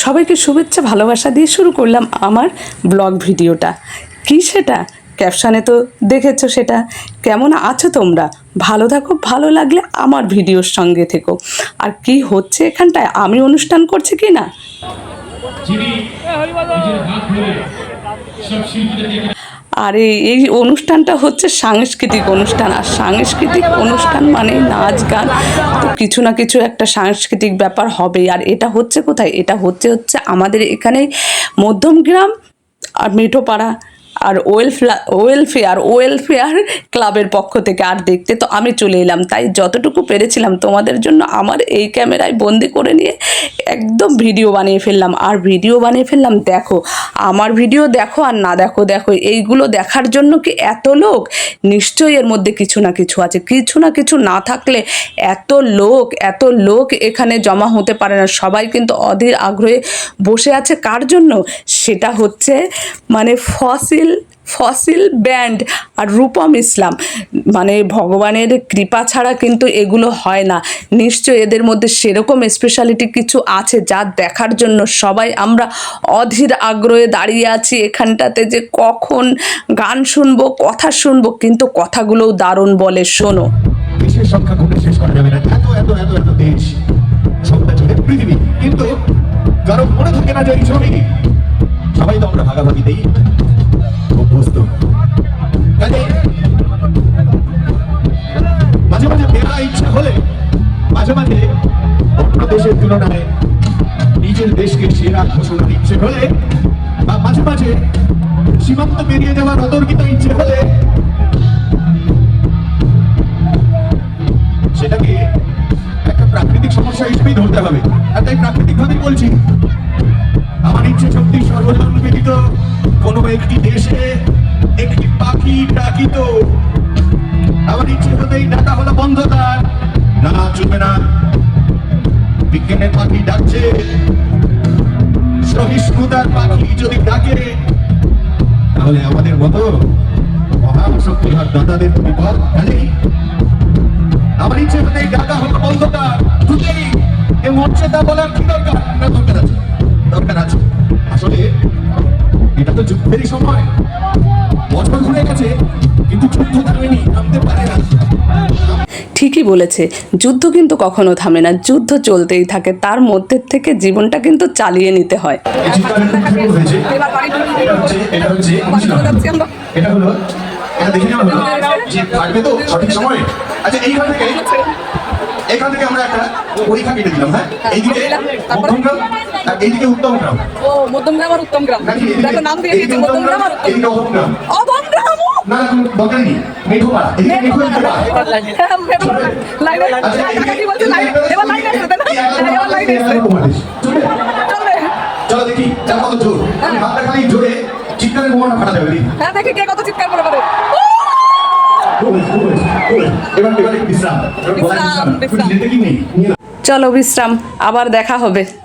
সবাইকে শুভেচ্ছা, ভালোবাসা দিয়ে শুরু করলাম আমার ব্লগ ভিডিওটা। কি সেটা? ক্যাপশানে তো দেখেছ সেটা। কেমন আছো তোমরা? ভালো থাকো, ভালো লাগলে আমার ভিডিওর সঙ্গে থেকো। আর কি হচ্ছে এখানটায়? আমি অনুষ্ঠান করছি কি না? আর এই এই অনুষ্ঠানটা হচ্ছে সাংস্কৃতিক অনুষ্ঠান। আর সাংস্কৃতিক অনুষ্ঠান মানে নাচ, গান, তো কিছু না কিছু একটা সাংস্কৃতিক ব্যাপার হবে আর এটা হচ্ছে কোথায়? এটা হচ্ছে হচ্ছে আমাদের এখানে মধ্যমগ্রাম আর মেঠোপাড়া। আর ওয়েলফেয়ার ওয়েলফেয়ার ওয়েলফেয়ার ক্লাবের পক্ষ থেকে আর দেখতে তো আমি চলে এলাম। তাই যতটুকু পেরেছিলাম তোমাদের জন্য আমার এই ক্যামেরায় বন্দি করে নিয়ে একদম ভিডিও বানিয়ে ফেললাম। আর ভিডিও বানিয়ে ফেললাম, দেখো, আমার ভিডিও দেখো আর না দেখো দেখো, এইগুলো দেখার জন্য কি এত লোক? নিশ্চয়ই এর মধ্যে কিছু না কিছু আছে। কিছু না কিছু না থাকলে এত লোক এত লোক এখানে জমা হতে পারে না। সবাই কিন্তু অধীর আগ্রহে বসে আছে। কার জন্য? সেটা হচ্ছে মানে ফসিল ফসিল ব্যান্ড আর রূপম ইসলাম। মানে ভগবানের কৃপা ছাড়া কিন্তু এগুলো হয় না। নিশ্চয় এদের মধ্যে সেরকম স্পেশালিটি কিছু আছে যা দেখার জন্য সবাই আমরা অধীর আগ্রহে দাঁড়িয়ে আছি এখানটাতে যে কখন গান শুনব, কথা শুনব, কিন্তু কথাগুলোও দারুণ বলে, শোনো। কিন্তু কারও মনে থাকে না যে এই সবাই তো আমরা ভাগাভাগি দেই। অভ্যস্ত। মাঝে মাঝে বেড়া ইচ্ছা হলে মাঝে মাঝে অন্য দেশের তুলনায় নিজের দেশকে সেরা ঘোষণা ইচ্ছে হলে বা মাঝে মাঝে সীমান্ত পেরিয়ে যাওয়ার অতর্কিত ইচ্ছে হলে সেটাকে একটা প্রাকৃতিক সমস্যা হিসেবেই ধরতে হবে। আর তাই প্রাকৃতিক ভাবে বলছি আমার ইচ্ছে শক্তি সর্বজন ব্যতীত কোনো একটি দেশে একটি পাখি ডাকিত। আমার ইচ্ছে হতেই ডাকা হলো বন্ধতা না চলবে না। বিজ্ঞানের পাখি ডাকছে। সহিষ্ণুতার পাখি যদি ডাকে, তাহলে আমাদের মতো মহাশক্তিহার দাদাদের বিপদ কাজেই আমার ইচ্ছে হতে ডাকা হলো বন্ধটা দুটেরই এ মর্যাদা বলার কি দরকার? তো যুদ্ধেরই সময়। বছর ঘুরে গেছে কিন্তু যুদ্ধ থামেনি থামতে পারে না। ঠিকই বলেছে যুদ্ধ কিন্তু কখনো থামে না যুদ্ধ চলতেই থাকে তার মধ্যে থেকে জীবনটা কিন্তু চালিয়ে নিতে হয়। এই চিৎকারের শুরু হয়েছে। এটা হচ্ছে এটা হচ্ছে অনুশীলন। এটা হলো এটা দেখে নেওয়া হলো যে থাকবে তো সঠিক সময়ে। আচ্ছা এইখান থেকে এখান থেকে আমরা একটা পরীক্ষা কেটে দিলাম হ্যাঁ? এইদিকে মধ্যমগ্রাম আর এইদিকে উত্তমগ্রাম ও মধ্যমগ্রাম আর উত্তমগ্রাম নাকি এদিকে দেখো নাম দিয়ে দিয়েছে এইদিকে মধ্যমগ্রাম আর উত্তম না এদিকে মেঘো দিতে লাইনে আচ্ছা টাকা কি বলছে লাইন এবার লাইন আসছে না? হ্যাঁ, এবার লাইন আসছে চলবে চলবে। চলো দেখি চার কত জোর। হাতটা খালি জোরে চিৎকারের বোমাটা ফাটা যাবে হ্যাঁ দেখি কে কত চিৎকার করে পারে। চলো বিশ্রাম আবার দেখা হবে।